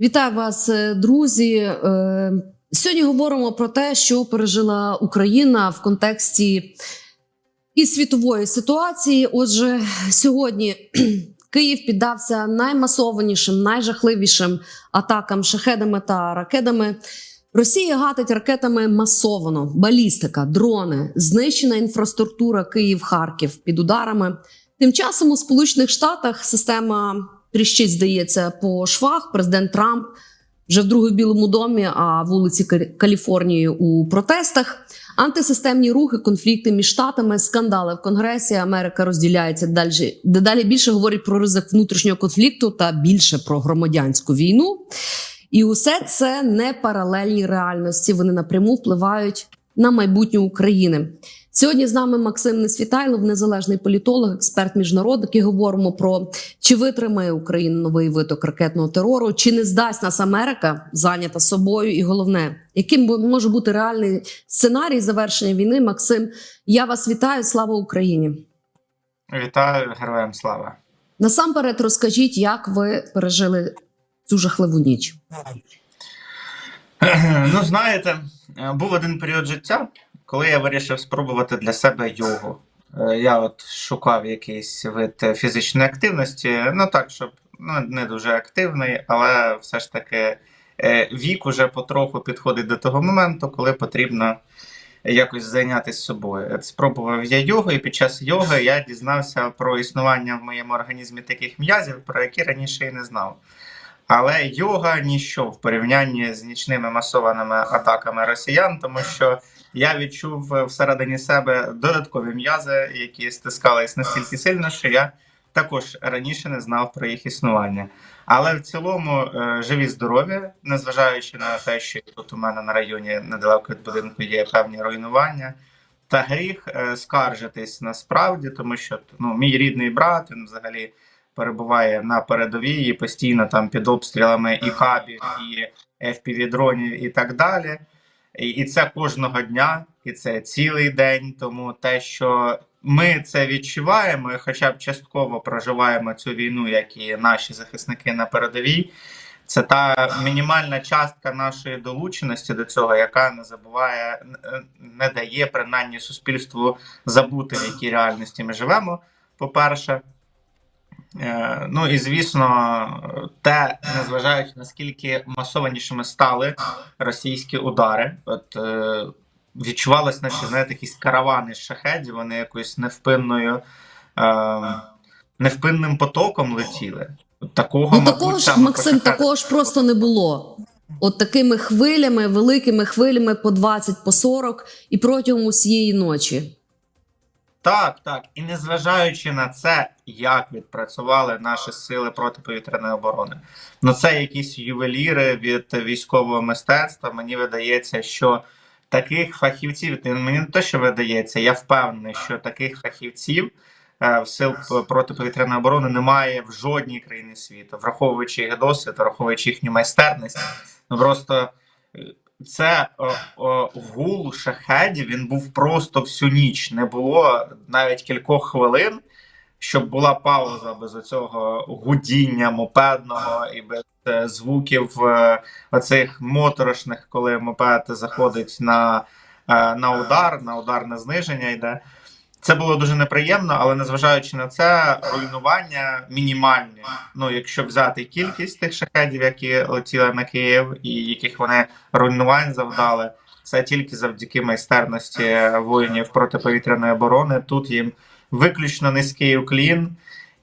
Вітаю вас, е, друзі. Е, Сьогодні говоримо про те, що пережила Україна в контексті і світової ситуації. Отже, сьогодні Київ піддався наймасованішим, найжахливішим атакам шахедами та ракетами. Росія гатить ракетами масовано, балістика, дрони, знищена інфраструктура Київ-Харків під ударами. Тим часом у Сполучених Штатах система тріщить, здається, по швах. Президент Трамп вже вдруге в Білому домі, а вулиці Каліфорнії у протестах. Антисистемні рухи, конфлікти між штатами, скандали в Конгресі. Америка розділяється далі. Дедалі більше говорить про ризик внутрішнього конфлікту та більше про громадянську війну. І усе це не паралельні реальності. Вони напряму впливають на майбутнє України. Сьогодні з нами Максим Несвітайлов, незалежний політолог, експерт міжнародник. І говоримо про чи витримає Україна новий виток ракетного терору, чи не здасть нас Америка зайнята собою, і головне, яким може бути реальний сценарій завершення війни. Максим, я вас вітаю. Слава Україні! Вітаю, героям слава. Насамперед, розкажіть, як ви пережили цю жахливу ніч. Ну, знаєте, е, був один період життя, коли я вирішив спробувати для себе йогу. Е, Я от шукав якийсь вид фізичної активності, ну так, щоб ну, не дуже активний, але все ж таки е, вік уже потроху підходить до того моменту, коли потрібно якось зайнятися собою. Спробував я йогу, і під час йоги я дізнався про існування в моєму організмі таких м'язів, про які раніше і не знав. Але йога ніщо в порівнянні з нічними масованими атаками росіян, тому що я відчув всередині себе додаткові м'язи, які стискались настільки сильно, що я також раніше не знав про їх існування. Але в цілому е, живі здорові, незважаючи на те, що тут у мене на районі недалеко від будинку є певні руйнування. Та гріх е, скаржитись насправді, тому що ну, мій рідний брат він взагалі перебуває на передовій і постійно там під обстрілами і хабів, і FPV-дронів, і так далі. І, це кожного дня, і це цілий день. Тому те, що ми це відчуваємо, і хоча б частково проживаємо цю війну, як і наші захисники на передовій. Це та мінімальна частка нашої долученості до цього, яка не забуває, не дає принаймні суспільству забути, в якій реальності ми живемо. По-перше, Е, Ну і звісно, те, незважаючи наскільки масованішими стали російські удари, от е, відчувалось, наче знаєте, якісь каравани з шахедів, вони якоюсь невпинною, е, невпинним потоком летіли. От Такого, Ну мабуть, ж саме Максим, такого ж просто не було. От такими хвилями, великими хвилями по 20, по 40 і протягом усієї ночі. Так, так. І незважаючи на це, як відпрацювали наші сили протиповітряної оборони. Ну це якісь ювеліри від військового мистецтва. Мені видається, що таких фахівців, мені не те, що видається, я впевнений, що таких фахівців е, в сил протиповітряної оборони немає в жодній країні світу, враховуючи їх досвід, враховуючи їхню майстерність. Ну просто е, це о, о, гул шахедів він був просто всю ніч. Не було навіть кількох хвилин, щоб була пауза без оцього гудіння мопедного і без е, звуків е, оцих моторошних, коли мопед заходить на, е, на удар, на ударне зниження йде. Це було дуже неприємно, але незважаючи на це, руйнування мінімальні. Ну, якщо взяти кількість тих шахедів, які летіли на Київ, і яких вони руйнувань завдали, це тільки завдяки майстерності воїнів протиповітряної оборони. Тут їм виключно низький уклін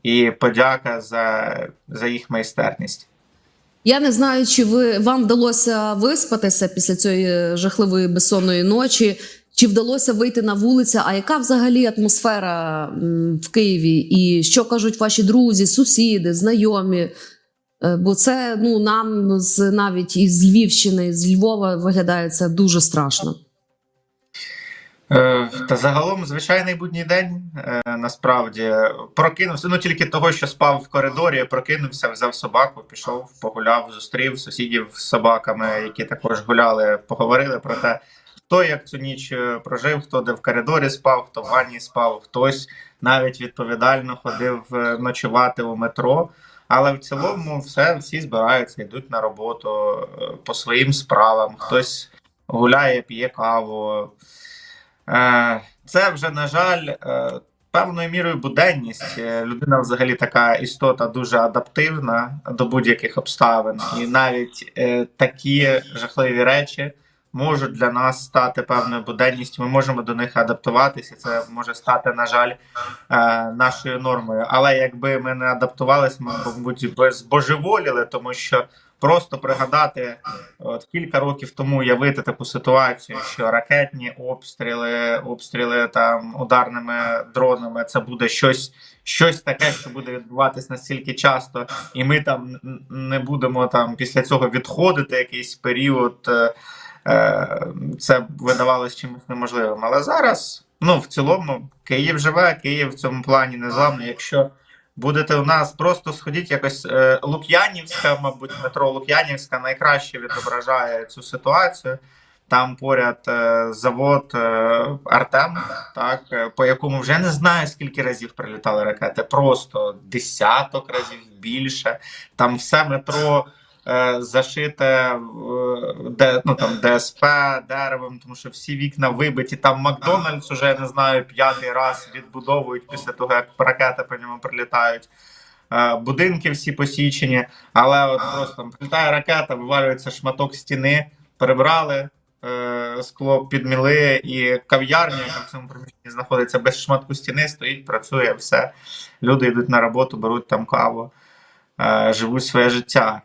і подяка за, за їх майстерність. Я не знаю, чи ви вам вдалося виспатися після цієї жахливої безсонної ночі, чи вдалося вийти на вулицю. А яка взагалі атмосфера в Києві? І що кажуть ваші друзі, сусіди, знайомі? Е, Бо це ну нам з навіть із Львівщини, з Львова виглядає це дуже страшно. Е, Та загалом звичайний будній день е, насправді прокинувся. Ну тільки того, що спав в коридорі, прокинувся, взяв собаку, пішов, погуляв, зустрів сусідів з собаками, які також гуляли, поговорили про те, хто як цю ніч е, прожив, хто де в коридорі спав, хто в ванні спав, хтось навіть відповідально ходив е, ночувати у метро. Але в цілому все, всі збираються, йдуть на роботу е, по своїм справам. Хтось гуляє, п'є каву. Це вже, на жаль, певною мірою буденність. Людина взагалі така істота дуже адаптивна до будь-яких обставин. І навіть е, такі жахливі речі можуть для нас стати певною буденністю. Ми можемо до них адаптуватися. Це може стати, на жаль, е, нашою нормою. Але якби ми не адаптувалися, ми, мабуть, би збожеволіли, тому що просто пригадати, от кілька років тому уявити таку ситуацію, що ракетні обстріли, обстріли там ударними дронами, це буде щось. Щось таке, що буде відбуватись настільки часто, і ми там не будемо там після цього відходити якийсь період. Е, Це видавалось чимось неможливим. Але зараз, ну в цілому, Київ живе, Київ в цьому плані незламний. Якщо будете у нас, просто сходіть якось е, Лук'янівська, мабуть, метро Лук'янівська найкраще відображає цю ситуацію. Там поряд е, завод Артем, так, по якому вже не знаю скільки разів прилітали ракети, просто десяток разів більше. Там все метро е, зашите е, де, ну, там, ДСП деревом, тому що всі вікна вибиті. Там Макдональдс уже я не знаю п'ятий раз відбудовують після того, як ракети по ньому прилітають. Е, Будинки всі посічені, але от просто там прилітає ракета, вивалюється шматок стіни, перебрали е, скло, підміли, і кав'ярня, яка в цьому приміщенні знаходиться без шматку стіни, стоїть, працює, все. Люди йдуть на роботу, беруть там каву, живуть своє життя.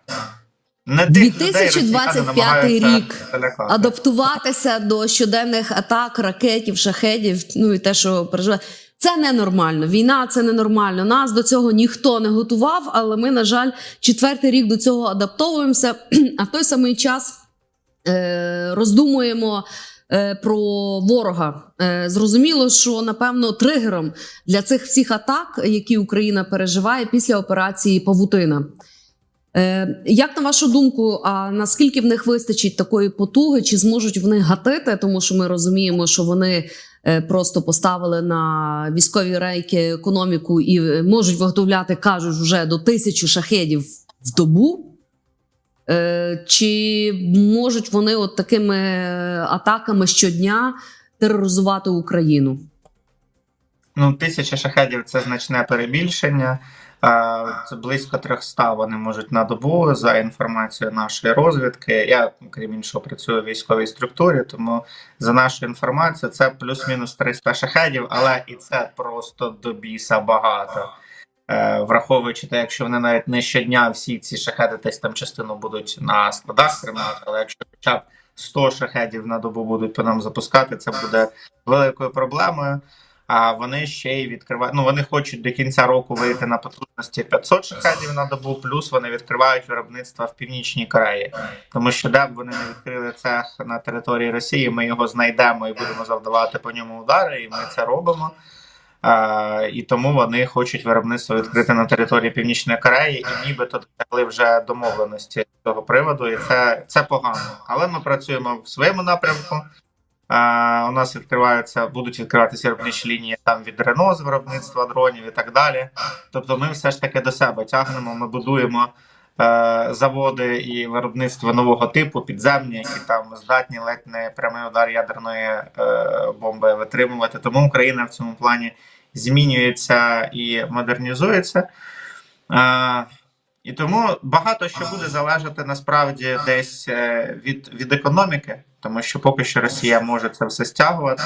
Не тих людей 2025 росіяни рік. адаптуватися до щоденних атак, ракетів, шахедів, ну і те, що переживає. Це ненормально. Війна це ненормально. Нас до цього ніхто не готував, але ми, на жаль, четвертий рік до цього адаптовуємося. А в той самий час е, роздумуємо е, про ворога. Е, зрозуміло, що напевно тригером для цих всіх атак, які Україна переживає після операції Павутина. Е, як на вашу думку, а наскільки в них вистачить такої потуги, чи зможуть вони гатити? Тому що ми розуміємо, що вони е, просто поставили на військові рейки економіку і е, можуть виготовляти, кажуть, вже до тисячі шахедів в добу. Чи можуть вони от такими атаками щодня тероризувати Україну? Ну, тисяча шахедів це значне перебільшення. Це близько 300 вони можуть на добу за інформацією нашої розвідки. Я, крім іншого, працюю в військовій структурі, тому за нашою інформацією це плюс-мінус 300 шахедів, але і це просто до біса багато. Е, Враховуючи те, якщо вони навіть не щодня всі ці шахеди десь там частину будуть на складах тримати, але якщо хоча б 100 шахедів на добу будуть по нам запускати, це буде великою проблемою. А вони ще й відкривають. Ну вони хочуть до кінця року вийти на потужності 500 шахедів на добу, плюс вони відкривають виробництво в північній Кореї. Тому що де б вони не відкрили цех на території Росії, ми його знайдемо і будемо завдавати по ньому удари, і ми це робимо. А, і тому вони хочуть виробництво відкрити на території Північної Кореї, і нібито досягли вже домовленості з цього приводу, і це, це погано. Але ми працюємо в своєму напрямку. У нас відкриваються, будуть відкриватися виробничі лінії там від Рено з виробництва дронів і так далі. Тобто, ми все ж таки до себе тягнемо. Ми будуємо е, заводи і виробництво нового типу, підземні, які там здатні ледь не прямий удар ядерної е, бомби витримувати. Тому Україна в цьому плані змінюється і модернізується. Е, і тому багато що буде залежати насправді десь е, від, від економіки, тому що поки що Росія може це все стягувати.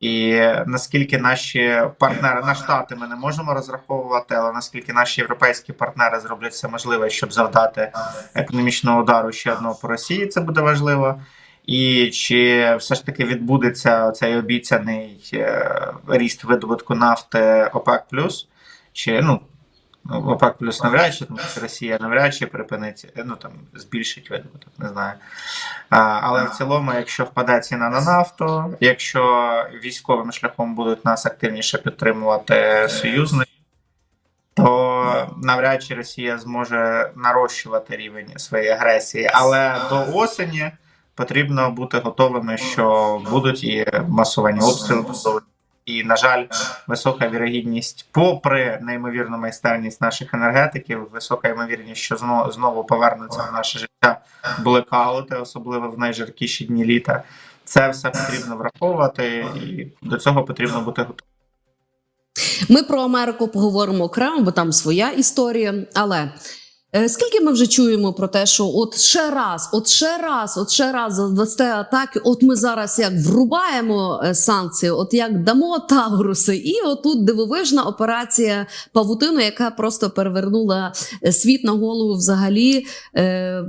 І наскільки наші партнери на штати ми не можемо розраховувати, але наскільки наші європейські партнери зроблять все можливе, щоб завдати економічного удару ще одного по Росії, це буде важливо. І чи все ж таки відбудеться цей обіцяний е, ріст видобутку нафти ОПЕК чи ну ОПЕК плюс навряд чи, тому що Росія навряд чи припинить, ну там збільшить видобуток, не знаю. А, але в цілому, якщо впаде ціна на нафту, якщо військовим шляхом будуть нас активніше підтримувати союзники, то навряд чи Росія зможе нарощувати рівень своєї агресії. Але до осені потрібно бути готовими, що будуть і масовані обстріли, І, на жаль, висока вірогідність, попри неймовірну майстерність наших енергетиків, висока ймовірність, що знову, знову повернуться в наше життя блекаути, особливо в найжаркіші дні літа. Це все потрібно враховувати, і до цього потрібно бути готовим. Ми про Америку поговоримо окремо, бо там своя історія. Але скільки ми вже чуємо про те, що от ще раз, от ще раз, от ще раз задасте атаки, от ми зараз як врубаємо е, санкції, от як дамо Тавруси, і отут дивовижна операція Павутину, яка просто перевернула е, світ на голову взагалі е,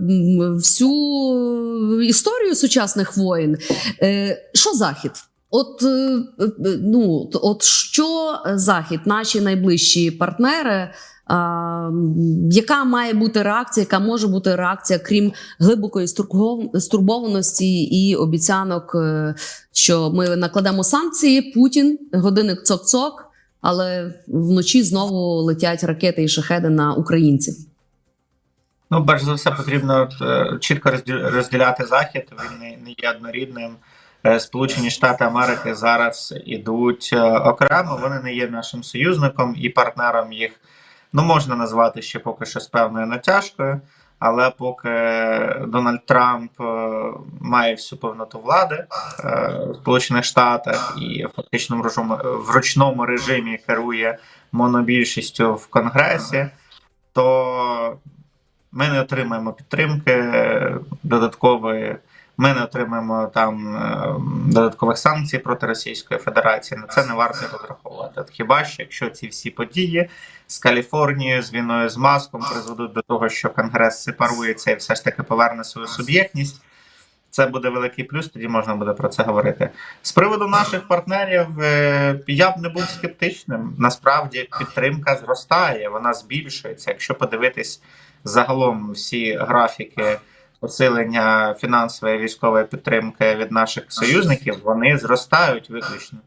всю історію сучасних воїн. Е, що захід? От, е, е, ну, от що Захід, наші найближчі партнери, яка має бути реакція, яка може бути реакція, крім глибокої стурбов- стурбованості і обіцянок, е, що ми накладемо санкції, Путін, годинник цок-цок, але вночі знову летять ракети і шахеди на українців. Ну, перш за все, потрібно е, чітко розділ- розділяти захід. Він не, є однорідним. Е, Сполучені Штати Америки зараз ідуть окремо. Вони не є нашим союзником і партнером їх. Ну, можна назвати ще поки що з певною натяжкою, але поки Дональд Трамп е, має всю повноту влади е, в Сполучених Штатах і фактично в ручному, режимі керує монобільшістю в Конгресі, то ми не отримаємо підтримки додаткової. Ми не отримаємо там е, додаткових санкцій проти Російської Федерації. На це не варто розраховувати. Хіба що якщо ці всі події з Каліфорнією, з війною з маском призведуть до того, що Конгрес сепарується і все ж таки поверне свою суб'єктність. Це буде великий плюс, тоді можна буде про це говорити. З приводу наших партнерів е, я б не був скептичним. Насправді підтримка зростає, вона збільшується. Якщо подивитись загалом всі графіки посилення фінансової і військової підтримки від наших союзників, вони зростають виключно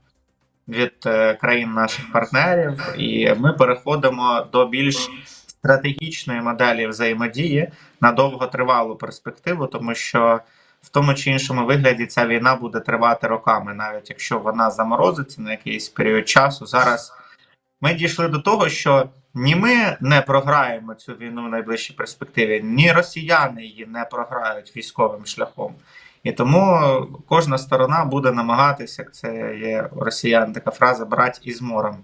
від е, країн наших партнерів, і ми переходимо до більш стратегічної моделі взаємодії на довготривалу перспективу, тому що в тому чи іншому вигляді ця війна буде тривати роками, навіть якщо вона заморозиться на якийсь період часу. Зараз ми дійшли до того, що ні ми не програємо цю війну в найближчій перспективі, ні росіяни її не програють військовим шляхом. І тому кожна сторона буде намагатися, як це є у росіян така фраза брати із морем.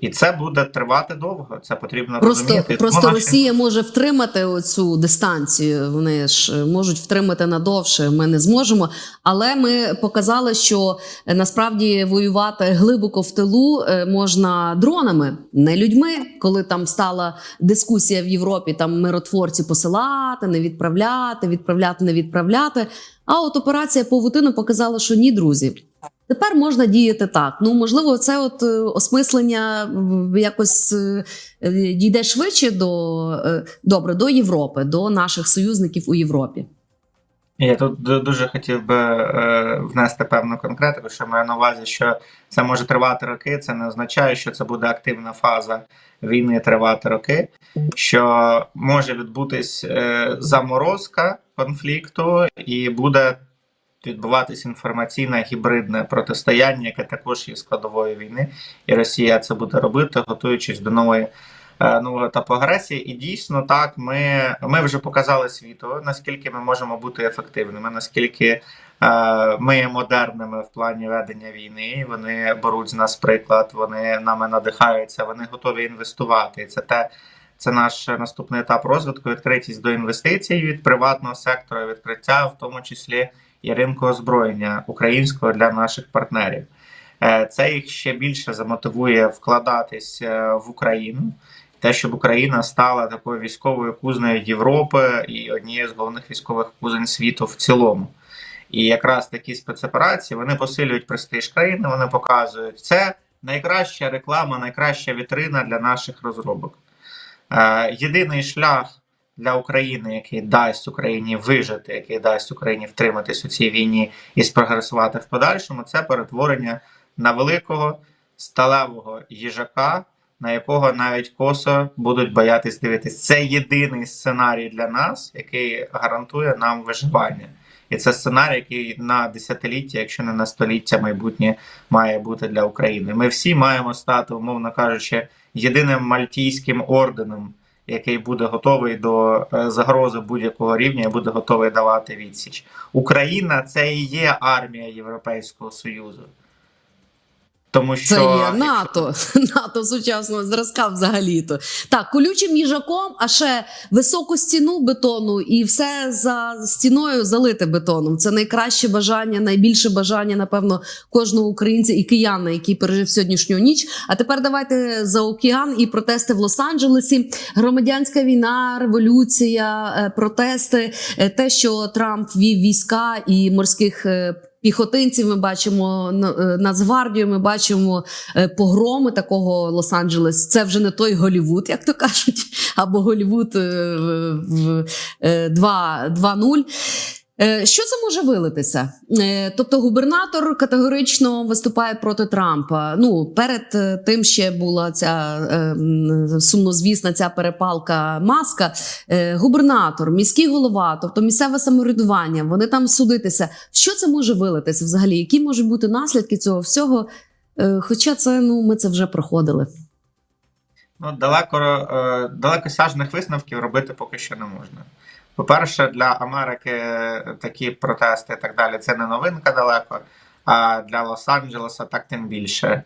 І це буде тривати довго. Це потрібно Просто, розуміти. просто Тому наші- Росія може втримати оцю дистанцію. Вони ж е, можуть втримати надовше. Ми не зможемо. Але ми показали, що е, насправді воювати глибоко в тилу е, можна дронами, не людьми. Коли там стала дискусія в Європі, там миротворці посилати, не відправляти, відправляти, не відправляти. А от операція Павутину показала, що ні, друзі. Тепер можна діяти так. Ну можливо, це от е, осмислення якось е, е, дійде швидше до добре до Європи, до наших союзників у Європі. Я тут дуже хотів би внести певну конкретику, що маю на увазі, що це може тривати роки. Це не означає, що це буде активна фаза війни тривати роки, що може відбутись заморозка конфлікту, і буде відбуватись інформаційне гібридне протистояння, яке також є складовою війни, і Росія це буде робити, готуючись до нової. е, Нового етапу агресії, і дійсно так ми, ми вже показали світу, наскільки ми можемо бути ефективними, наскільки е, ми є модерними в плані ведення війни. Вони беруть з нас приклад, вони нами надихаються, вони готові інвестувати. Це те, це наш наступний етап розвитку, відкритість до інвестицій від приватного сектора, відкриття, в тому числі і ринку озброєння українського для наших партнерів. Е, Це їх ще більше замотивує вкладатись е, в Україну. Те, щоб Україна стала такою військовою кузнею Європи і однією з головних військових кузень світу в цілому. І якраз такі спецоперації вони посилюють престиж країни, вони показують це найкраща реклама, найкраща вітрина для наших розробок. Е, єдиний шлях для України, який дасть Україні вижити, який дасть Україні втриматись у цій війні і спрогресувати в подальшому, це перетворення на великого сталевого їжака, на якого навіть косо будуть боятись дивитись. Це єдиний сценарій для нас, який гарантує нам виживання. І це сценарій, який на десятиліття, якщо не на століття майбутнє, має бути для України. Ми всі маємо стати, умовно кажучи, єдиним мальтійським орденом, який буде готовий до е, загрози будь-якого рівня і буде готовий давати відсіч. Україна це і є армія Європейського Союзу. Тому що Це є НАТО, НАТО сучасного зразка взагалі-то. Так, колючим їжаком, а ще високу стіну бетону і все за стіною залите бетоном. Це найкраще бажання, найбільше бажання, напевно, кожного українця і кияна, який пережив сьогоднішню ніч. А тепер давайте за океан і протести в Лос-Анджелесі. Громадянська війна, революція, е, протести, е, те, що Трамп вів війська і морських. Піхотинців ми бачимо е, Нацгвардію, ми бачимо е, погроми такого Лос-Анджелес. Це вже не той Голівуд, як то кажуть, або Голівуд е, в е, 2 2.0. Е, Що це може вилитися? Е, Тобто губернатор категорично виступає проти Трампа. Ну перед е, тим ще була ця сумнозвісна ця перепалка маска. Губернатор, міський голова, тобто місцеве самоврядування, вони там судитися. Що це може вилитися взагалі? Які можуть бути наслідки цього всього? Хоча це ну ми це вже проходили. Ну, далеко, далекосяжних висновків робити поки що не можна. По-перше, для Америки такі протести і так далі це не новинка далеко, а для Лос-Анджелеса так тим більше.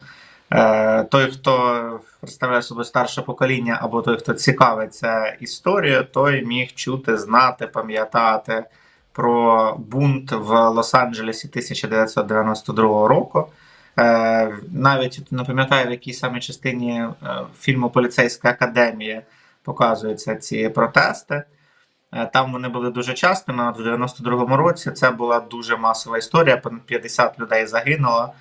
Е, Той, хто представляє собою старше покоління, або той, хто цікавиться історією, той міг чути, знати, пам'ятати про бунт в Лос-Анджелесі 1992 року. Е, навіть не пам'ятаю, в якій саме частині е, фільму Поліцейська академія показуються ці протести. Е, Там вони були дуже частими. От в 92-му році це була дуже масова історія. понад 50 людей загинуло,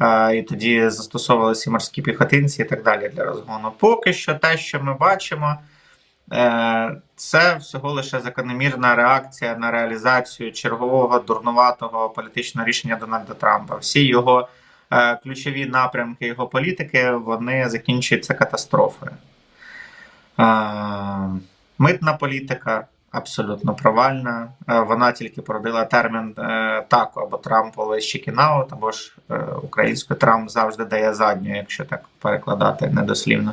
е, і тоді застосовувалися морські піхотинці і так далі для розгону. Поки що те, що ми бачимо, е, це всього лише закономірна реакція на реалізацію чергового дурнуватого політичного рішення Дональда Трампа. Всі його ключові напрямки його політики вони закінчуються катастрофою. Митна політика абсолютно провальна. Е, Вона тільки породила термін е, тако або Трампове чекінаут, або ж е, українською Трамп завжди дає задню, якщо так перекладати недослівно.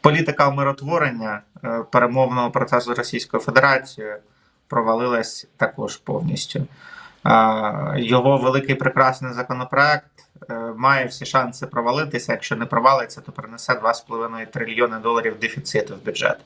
Політика умиротворення е, перемовного процесу з Російською Федерацією провалилась також повністю. Його великий прекрасний законопроект має всі шанси провалитися. Якщо не провалиться, то принесе 2,5 трильйони доларів дефіциту в бюджет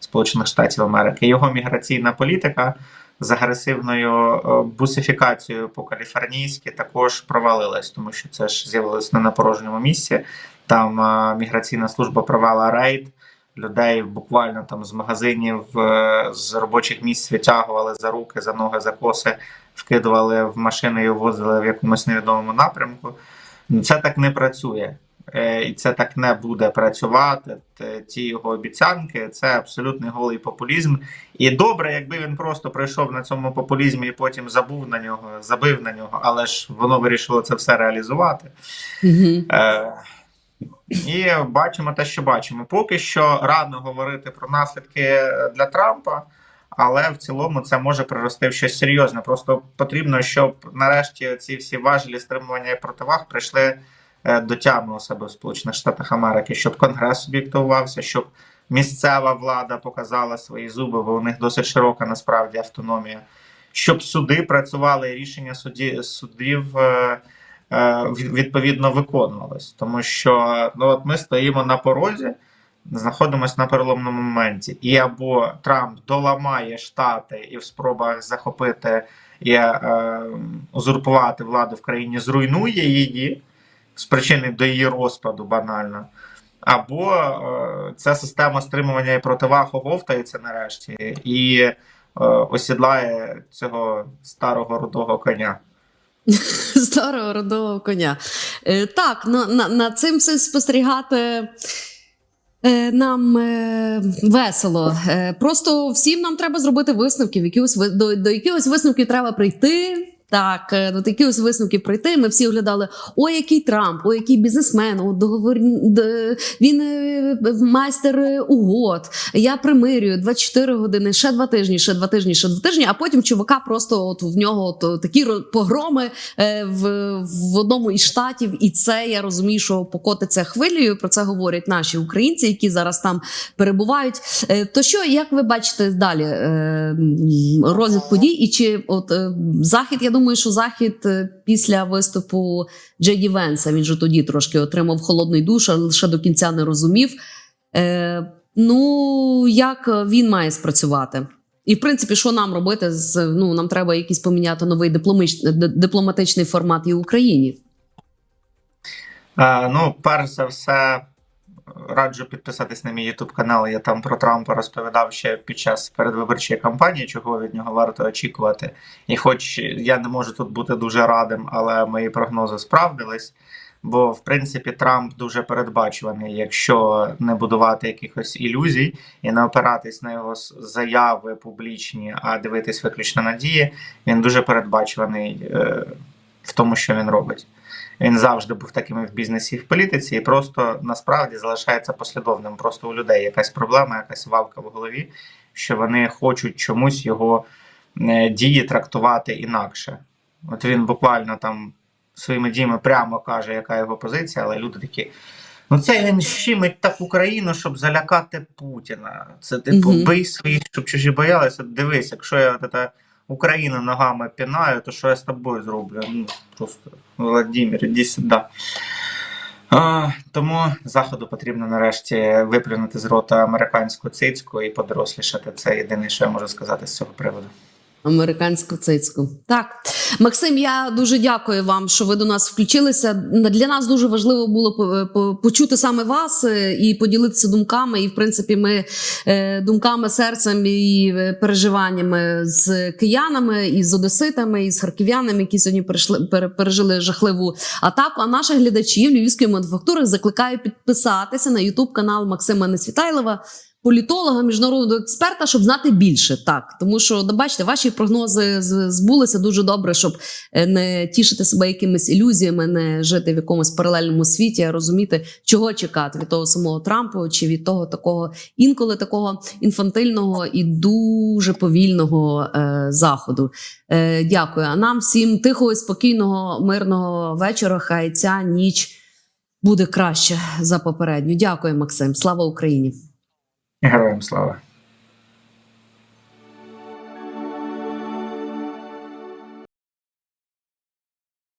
Сполучених Штатів Америки. Його міграційна політика з агресивною е, бусифікацією по каліфорнійськи також провалилась, тому що це ж з'явилось не на порожньому місці. Там е, міграційна служба провела рейд. Людей буквально там з магазинів, е, з робочих місць витягували за руки, за ноги, за коси, вкидували в машини і ввозили в якомусь невідомому напрямку. Ну, Це так не працює. Е, І це так не буде працювати. Ті його обіцянки це абсолютний голий популізм. І добре, якби він просто пройшов на цьому популізмі і потім забув на нього, забив на нього, але ж воно вирішило це все реалізувати. Угу. Е, і бачимо те, що бачимо. Поки що рано говорити про наслідки для Трампа, але в цілому це може прирости в щось серйозне. Просто потрібно, щоб нарешті ці всі важелі стримування і противаг прийшли е, до тями у себе в Сполучених Штатах Америки, щоб Конгрес об'єктивувався, щоб місцева влада показала свої зуби, бо у них досить широка насправді автономія. Щоб суди працювали і рішення суді, судів е, е, від- відповідно виконувалось. Тому що ну, от ми стоїмо на порозі, знаходимося на переломному моменті. І або Трамп доламає штати і в спробах захопити і е, узурпувати владу в країні, зруйнує її, спричинить до її розпаду банально. Або е, ця система стримування і противаг оговтається нарешті і е, осідлає цього старого рудого коня. Старого родового коня. Е, так, на, на, на цим все спостерігати. е, Нам е, весело. Е, Просто всім нам треба зробити висновки. ви- до, до якихось висновків треба прийти, Так, е, до такі ось висновки прийти. Ми всі оглядали: ой, який Трамп, ой, який бізнесмен, о, договор він е, майстер е, угод. Я примирюю 24 години, ще два тижні, ще два тижні, ще два тижні. А потім чувака просто от в нього от такі погроми е, в, в одному із штатів, і це я розумію, що покотиться хвилею. Про це говорять наші українці, які зараз там перебувають. Е, То що, як ви бачите далі е, розвиток подій? І чи от е, захід? Я думаю, що захід е, після виступу Джеді Венса він же тоді трошки отримав холодний душ, але лише до кінця не розумів. Е, ну як він має спрацювати? І в принципі, що нам робити з ну нам треба якийсь поміняти новий дипломатичний формат і в Україні. Е, ну, перш за все, раджу підписатись на мій YouTube канал. Я там про Трампа розповідав ще під час передвиборчої кампанії, чого від нього варто очікувати. І хоч я не можу тут бути дуже радим, але мої прогнози справдились. Бо, в принципі, Трамп дуже передбачуваний, якщо не будувати якихось ілюзій і не опиратись на його заяви публічні, а дивитись виключно на дії, він дуже передбачуваний е, в тому, що він робить. Він завжди був таким і в бізнесі, і в політиці, і просто насправді залишається послідовним. Просто у людей якась проблема, якась вавка в голові, що вони хочуть чомусь його е, дії трактувати інакше. От він буквально там своїми діями прямо каже, яка його позиція, але люди такі. Ну, це він щимить так Україну, щоб залякати Путіна. Це типу бий своїх, щоб чужі боялися. Дивись, якщо я от це Україну ногами пінає, то що я з тобою зроблю? Ну, просто Володимир, іди сюди. А, тому заходу потрібно нарешті виплюнути з рота американську цицьку і подорослішати. Це єдине, що я можу сказати з цього приводу. Американську цицьку. Так, Максим, я дуже дякую вам, що ви до нас включилися. Для нас дуже важливо було по- по- почути саме вас е, і поділитися думками. І, в принципі, ми е, думками, серцем і е, переживаннями з киянами, і з одеситами, і з харків'янами, які сьогодні перейшли, пере- пережили жахливу атаку. А наших глядачів львівської мануфактури закликаю підписатися на Ютуб канал Максима Несвітайлова політолога, міжнародного експерта, щоб знати більше. Так, тому що бачите, ваші прогнози збулися дуже добре, щоб е, не тішити себе якимись ілюзіями, не жити в якомусь паралельному світі, а розуміти, чого чекати від того самого Трампа чи від того такого інколи такого інфантильного і дуже повільного е, заходу. Е, дякую. А нам всім тихого, спокійного, мирного вечора. Хай ця ніч буде краще за попередню. Дякую, Максим. Слава Україні. Героям слава!